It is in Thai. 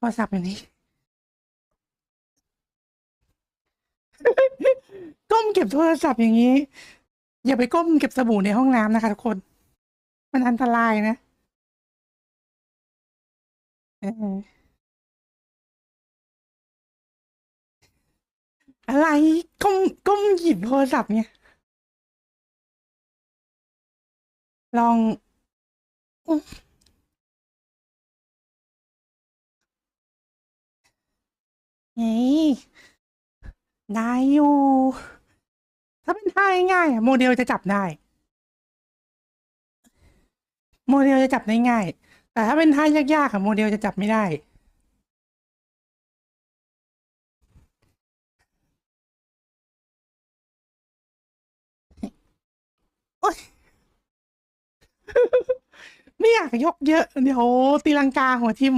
โทรศัพท์อยู่นี่ก้มเก็บโทรศัพท์อย่างนี้ อย่าไปก้มเก็บสบู่ในห้องน้ำนะคะทุกคน มันอันตรายนะอออะไรก้มก้มหยิบโทรศัพท์เนี่ย ลอง อุ๊ยนี่ได้อยู่ ถ้าเป็นท่าง่ายๆโมเดลจะจับได้ โมเดลจะจับได้ง่าย แต่ถ้าเป็นท่ายากๆอะโมเดลจะจับไม่ได้ โอ๊ย ไม่อยากยกเยอะ เดี๋ยวตีลังกาหัวทิ่ม